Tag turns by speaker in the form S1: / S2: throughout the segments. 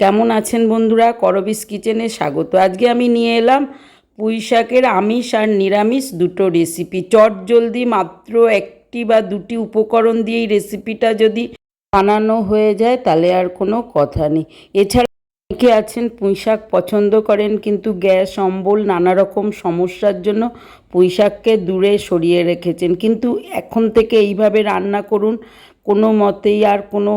S1: কেমন আছেন বন্ধুরা? করবিস কিচেনে স্বাগত। আজকে আমি নিয়ে এলাম পুঁই শাকের আমিষ আর নিরামিষ দুটো রেসিপি চট জলদি মাত্র একটি বা দুটি উপকরণ দিয়ে এই রেসিপিটা যদি বানানো হয়ে যায়, তাহলে আর কোনো কথা নেই। এছাড়া অনেকে আছেন পুঁই শাক পছন্দ করেন, কিন্তু গ্যাস, অম্বল নানা রকম সমস্যার জন্য পুঁই শাককে দূরে সরিয়ে রেখেছেন। কিন্তু এখন থেকে এইভাবে রান্না করুন, কোনো মতেই আর কোনো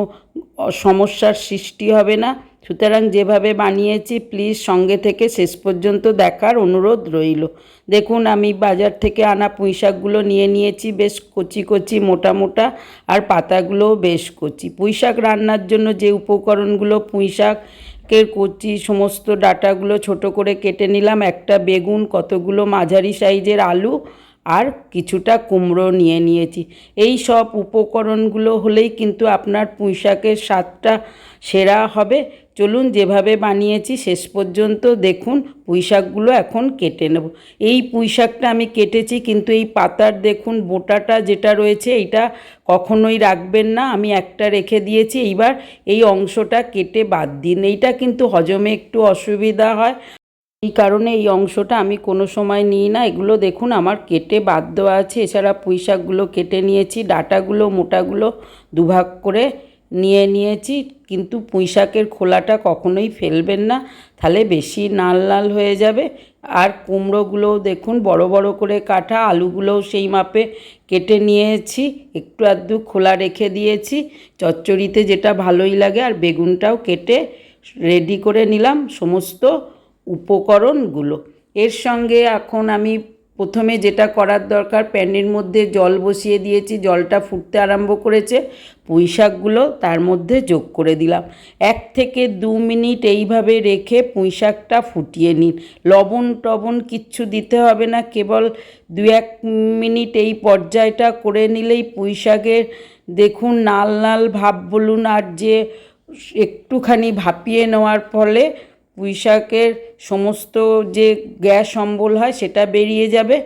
S1: সমস্যার সৃষ্টি হবে না। সুতরাং যেভাবে বানিয়েছি প্লিজ সঙ্গে থেকে শেষ পর্যন্ত দেখার অনুরোধ রইল। দেখুন, আমি বাজার থেকে আনা পুঁই শাকগুলো নিয়ে নিয়েছি, বেশ কচি কচি, মোটা মোটা, আর পাতাগুলোও বেশ কচি। পুঁই শাক রান্নার জন্য যে উপকরণগুলো পুঁই শাকের কচি সমস্ত ডাটাগুলো ছোট করে কেটে নিলাম। একটা বেগুন, কতগুলো মাঝারি সাইজের আলু, আর কিছুটা কুমড়ো নিয়ে নিয়েছি। এই সব উপকরণগুলো হলেই কিন্তু আপনার পুঁই শাকের স্বাদটা সেরা হবে। চলুন যেভাবে বানিয়েছি শেষ পর্যন্ত দেখুন পুঁই শাকগুলো এখন কেটে নেব। এই পুঁই শাকটা আমি কেটেছি, কিন্তু এই পাতার দেখুন বোটাটা যেটা রয়েছে, এইটা কখনোই রাখবেন না। আমি একটা রেখে দিয়েছি, এইবার এই অংশটা কেটে বাদ দিন। এইটা কিন্তু হজমে একটু অসুবিধা হয়। এই কারণে এই অংশটা আমি কোনো সময় নিই না। এগুলো দেখুন আমার কেটে বাদ দেওয়া আছে। এছাড়া পুঁই শাকগুলো কেটে নিয়েছি, ডাটাগুলো, মোটাগুলো দুভাগ করে নিয়ে নিয়েছি, কিন্তু পুঁই শাকের খোলাটা কখনোই ফেলবেন না। তাহলে বেশি লাল লাল হয়ে যাবে। আর কুমড়োগুলোও দেখুন, বড় বড় করে কাটা, আলুগুলোও সেই মাপে কেটে নিয়েছি। একটু আধটু খোলা রেখে দিয়েছি। চচ্চড়িতে যেটা ভালোই লাগে, আর বেগুনটাও কেটে রেডি করে নিলাম সমস্ত উপকরণগুলো। এর সঙ্গে এখন আমি প্রথমে যেটা করার দরকার, প্যানের মধ্যে জল বসিয়ে দিয়েছি, জলটা ফুটতে আরম্ভ করেছে, পুঁই শাকগুলো তার মধ্যে যোগ করে দিলাম। এক থেকে দু মিনিট এইভাবে রেখে পুঁই শাকটা ফুটিয়ে নিন। লবণ টবণ কিচ্ছু দিতে হবে না, কেবল দু এক মিনিট এই পর্যায়টা করে নিলেই পুঁই শাকের দেখুন নাল নাল ভাব বলুন, আর যে একটুখানি ভাপিয়ে নেওয়ার ফলে পুঁই শাকের সমস্ত যে গ্যাস অম্বল হয় সেটা বেরিয়ে যাবে।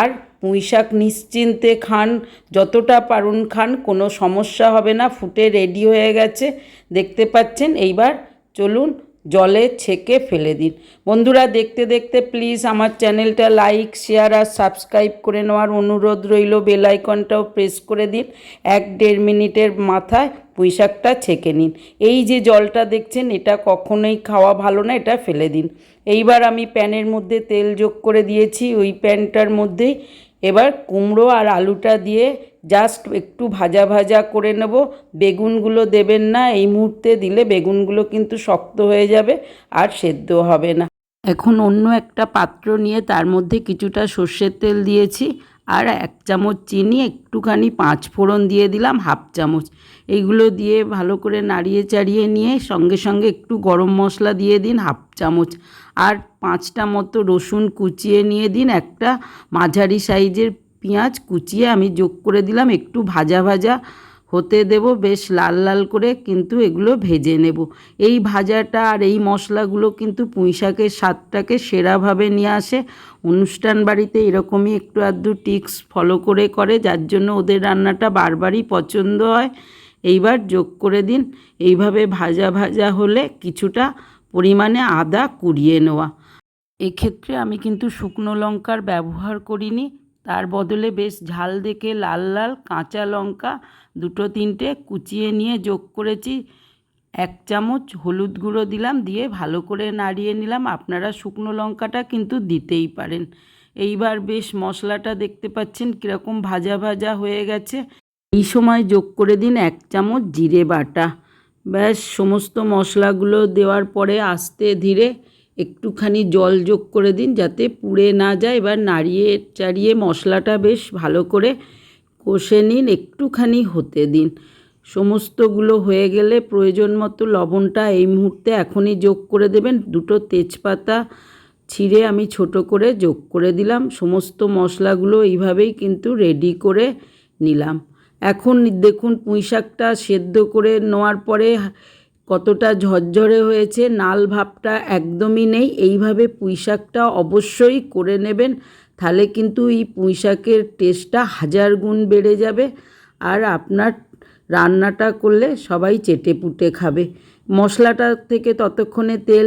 S1: আর পুঁই শাক নিশ্চিন্তে খান, যতটা পারুন খান, কোনো সমস্যা হবে না, ফুটে রেডি হয়ে গেছে। দেখতে পাচ্ছেন? এইবার চলুন জলে ছেঁকে ফেলে দিন। বন্ধুরা, দেখতে দেখতে প্লিজ আমার চ্যানেলটা লাইক শেয়ার আর সাবস্ক্রাইব করে নেওয়ার অনুরোধ রইল। বেল আইকনটাও প্রেস করে দিন। এক দেড় মিনিটের মাথায় পুঁই শাকটা ছেঁকে নিন। এই যে জলটা দেখছেন, এটা কখনোই খাওয়া ভালো না, এটা ফেলে দিন। এইবার আমি প্যানের মধ্যে তেল যোগ করে দিয়েছি, ওই প্যানটার মধ্যেই এবার কুমড়ো আর আলুটা দিয়ে জাস্ট একটু ভাজা ভাজা করে নেব। বেগুনগুলো দেবেন না, এই মুহূর্তে দিলে বেগুনগুলো কিন্তু শক্ত হয়ে যাবে আর সেদ্ধ হবে না। এখন অন্য একটা পাত্র নিয়ে তার মধ্যে কিছুটা সর্ষের তেল দিয়েছি আর এক চামচ চিনি, একটুখানি পাঁচ ফোড়ন দিয়ে দিলাম, হাফ চামচ। এইগুলো দিয়ে ভালো করে নাড়িয়ে চাড়িয়ে নিয়ে সঙ্গে সঙ্গে একটু গরম মশলা দিয়ে দিন, হাফ চামচ। আর পাঁচটা মতো রসুন কুচিয়ে নিয়ে দিন, একটা মাঝারি সাইজের পেঁয়াজ কুচিয়ে আমি যোগ করে দিলাম, একটু ভাজা ভাজা হতে দেব, বেশ লাল লাল করে কিন্তু এগুলো ভেজে নেব। এই ভাজাটা আর এই মশলাগুলো কিন্তু পুঁই শাকের স্বাদটাকে সেরাভাবে নিয়ে আসে। অনুষ্ঠান বাড়িতে এরকমই একটু আধটু টিক্স ফলো করে করে, যার জন্য ওদের রান্নাটা বারবারই পছন্দ হয়। এইবার যোগ করে দিন। এইভাবে ভাজা ভাজা হলে কিছুটা পরিমাণে আদা কুড়িয়ে নেওয়া। এক্ষেত্রে আমি কিন্তু শুকনো লঙ্কার ব্যবহার করিনি। তার বদলে বেশ ঝাল দেখে লাল লাল কাঁচা লঙ্কা দুটো তিনটে কুচিয়ে নিয়ে যোগ করেছি। এক চামচ হলুদ গুঁড়ো দিলাম, দিয়ে ভালো করে নাড়িয়ে নিলাম। আপনারা শুকনো লঙ্কাটা কিন্তু দিতেই পারেন। এইবার বেশ মশলাটা দেখতে পাচ্ছেন কীরকম ভাজা ভাজা হয়ে গেছে। এই সময় যোগ করে দিন এক চামচ জিরে বাটা। ব্যাস, সমস্ত মশলাগুলো দেওয়ার পরে আস্তে ধীরে একটুখানি জল যোগ করে দিন যাতে পুড়ে না যায়। এবার নাড়িয়ে চাড়িয়ে মশলাটা বেশ ভালো করে কষে নিন, একটুখানি হতে দিন। সমস্তগুলো হয়ে গেলে প্রয়োজন মতো লবণটা এই মুহূর্তে এখনই যোগ করে দেবেন। দুটো তেজপাতা ছিঁড়ে আমি ছোট করে যোগ করে দিলাম। সমস্ত মশলাগুলো এইভাবেই কিন্তু রেডি করে নিলাম। এখন দেখুন পুঁই শাকটা সেদ্ধ করে নেওয়ার পরে কতটা ঝরঝরে হয়েছে, নাল ভাবটা একদমই নেই। এইভাবে পুঁই শাকটা অবশ্যই করে নেবেন, তাহলে কিন্তু এই পুঁই শাকের টেস্টটা হাজার গুণ বেড়ে যাবে আর আপনার রান্নাটা করলে সবাই চেটে পুটে খাবে। মশলাটা থেকে ততক্ষণে তেল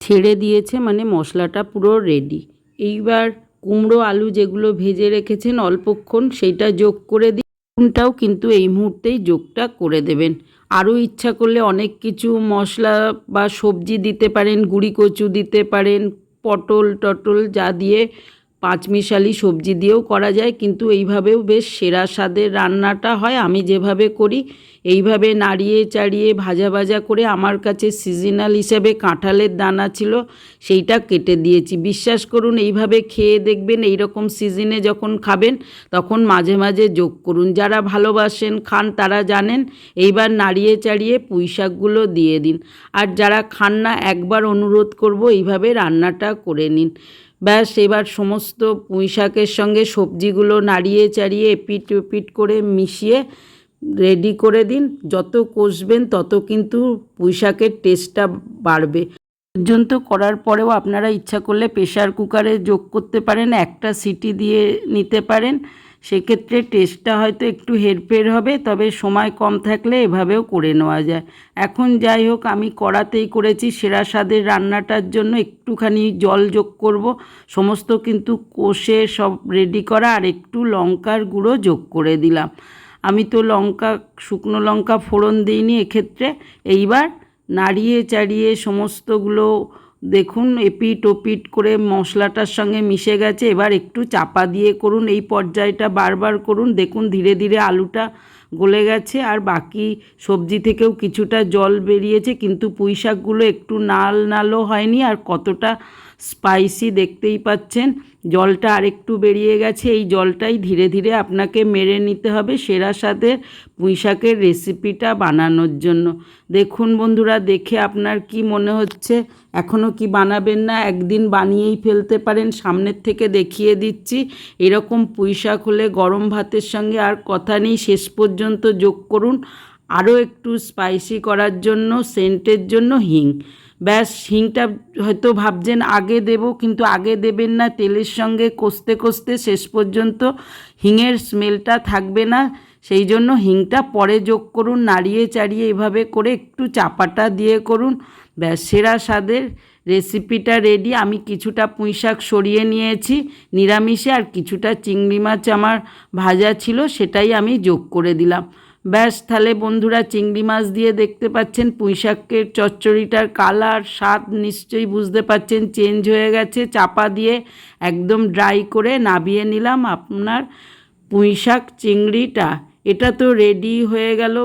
S1: ছেড়ে দিয়েছে মানে মশলাটা পুরো রেডি এইবার কুমড়ো আলু যেগুলো ভেজে রেখেছেন অল্পক্ষণ, সেইটা যোগ করে দিন বেগুনটাও কিন্তু এই মুহূর্তেই যোগটা করে দেবেন। আরও ইচ্ছা করলে অনেক কিছু মশলা বা সবজি দিতে পারেন, গুঁড়ি কচু দিতে পারেন, পটল, টটল যা দিয়ে পাঁচমিশালি সবজি দিয়েও করা যায়, কিন্তু এইভাবেও বেশ সেরা স্বাদের রান্নাটা হয়। আমি যেভাবে করি, এইভাবে নাড়িয়ে চাড়িয়ে ভাজা ভাজা করে আমার কাছে সিজনাল হিসেবে কাঁঠালের দানা ছিল, সেইটা কেটে দিয়েছি। বিশ্বাস করুন, এইভাবে খেয়ে দেখবেন এই রকম সিজনে যখন খাবেন, তখন মাঝে মাঝে যোগ করুন। যারা ভালোবাসেন, খান, তারা জানেন, এইবার নাড়িয়ে চাড়িয়ে পুঁই শাকগুলো দিয়ে দিন। আর যারা খান না, একবার অনুরোধ করব, এইভাবে রান্নাটা করে নিন। ব্যাস, এবার সমস্ত পুঁই শাকের সঙ্গে সবজিগুলো নাড়িয়ে চাড়িয়ে এপিট ওপিট করে মিশিয়ে রেডি করে দিন। যত কষবেন তত কিন্তু পুঁই শাকের টেস্টটা বাড়বে। পর্যন্ত করার পরেও আপনারা ইচ্ছা করলে প্রেশার কুকারে যোগ করতে পারেন, একটা সিটি দিয়ে নিতে পারেন। সেক্ষেত্রে টেস্টটা হয়তো একটু হেরফের হবে, তবে সময় কম থাকলে এভাবেও করে নেওয়া যায়। এখন যাই হোক, আমি কড়াতেই করেছি, সেরা স্বাদের রান্নাটার জন্য একটুখানি জল যোগ করব। সমস্ত কিন্তু কষে সব রেডি করা আর একটু লঙ্কার গুঁড়ো যোগ করে দিলাম। আমি তো লঙ্কা, শুকনো লঙ্কা ফোড়ন দিইনি এক্ষেত্রে। এইবার নাড়িয়ে চাড়িয়ে সমস্তগুলো দেখুন, এপিট ওপিট করে মশলাটার সঙ্গে মিশে গেছে। এবার একটু চাপা দিয়ে করুন, এই পর্যায়টা বারবার করুন। দেখুন, ধীরে ধীরে আলুটা গলে গেছে আর বাকি সবজি থেকেও কিছুটা জল বেরিয়েছে, কিন্তু পুঁই শাকগুলো একটু নাল নালও হয়নি আর কতটা স্পাইসি দেখতেই পাচ্ছেন। জলটা আরেকটু বেরিয়ে গেছে। এই জলটাই ধীরে ধীরে আপনাকে মেরে নিতে হবে সেরা স্বাদের পুঁই শাকের রেসিপিটা বানানোর জন্য। দেখুন বন্ধুরা, দেখে আপনার কি মনে হচ্ছে? এখনও কি বানাবেন না? একদিন বানিয়েই ফেলতে পারেন। সামনের থেকে দেখিয়ে দিচ্ছি। এরকম পুঁই শাক হলে গরম ভাতের সঙ্গে আর কথা নেই। শেষ পর্যন্ত যোগ করুন। আরও একটু স্পাইসি করার জন্য সেন্টের জন্য হিং। ব্যাস, হিংটা হয়তো ভাবছেন, আগে দেব, কিন্তু আগে দেবেন না, তেলের সঙ্গে কষতে কষতে শেষ পর্যন্ত হিঙের স্মেলটা থাকবে না। সেই জন্য হিংটা পরে যোগ করুন, নাড়িয়ে চাড়িয়ে এভাবে করে একটু চাপাটা দিয়ে করুন। ব্যাস, সেরা স্বাদের রেসিপিটা রেডি। আমি কিছুটা পুঁই শাক সরিয়ে নিয়েছি, নিরামিষে আর কিছুটা চিংড়ি মাছ আমার ভাজা ছিল, সেটাই আমি যোগ করে দিলাম। ব্যাস, তাহলে বন্ধুরা চিংড়ি মাছ দিয়ে দেখতে পাচ্ছেন পুঁইশাকের চচ্চড়িটার কালার, স্বাদ নিশ্চয়ই বুঝতে পাচ্ছেন, চেঞ্জ হয়ে গেছে, চাপা দিয়ে একদম ড্রাই করে নাবিয়ে নিলাম আপনার পুঁই শাক চিংড়িটা। এটা তো রেডি হয়ে গেল।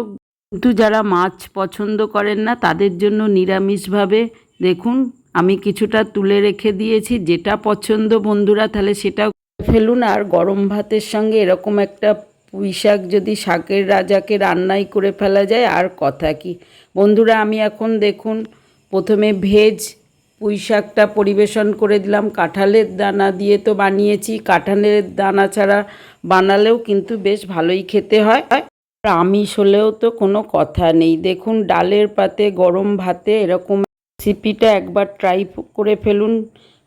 S1: কিন্তু যারা মাছ পছন্দ করেন না, তাদের জন্য নিরামিষভাবে দেখুন, আমি কিছুটা তুলে রেখে দিয়েছি, যেটা পছন্দ বন্ধুরা, তাহলে সেটা ফেলুন। আর গরম ভাতের সঙ্গে এরকম একটা পুঁই শাক যদি শাকের রাজাকে রান্নাই করে ফেলা যায়, আর কথা কি? বন্ধুরা, আমি এখন দেখুন, প্রথমে ভেজ পুঁই শাকটা পরিবেশন করে দিলাম। কাঁঠালের দানা দিয়ে তো বানিয়েছি। কাঁঠালের দানা ছাড়া বানালেও কিন্তু বেশ ভালোই খেতে হয়। আর আমিষ হলেও তো কোনো কথা নেই। দেখুন, ডালের পাতে গরম ভাতে এরকম রেসিপিটা একবার ট্রাই করে ফেলুন।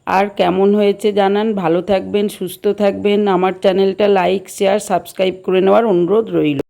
S1: আর কেমন হয়েছে জানান। ভালো থাকবেন, সুস্থ থাকবেন। আমার চ্যানেলটা লাইক, শেয়ার, সাবস্ক্রাইব করে নেওয়ার অনুরোধ রইল।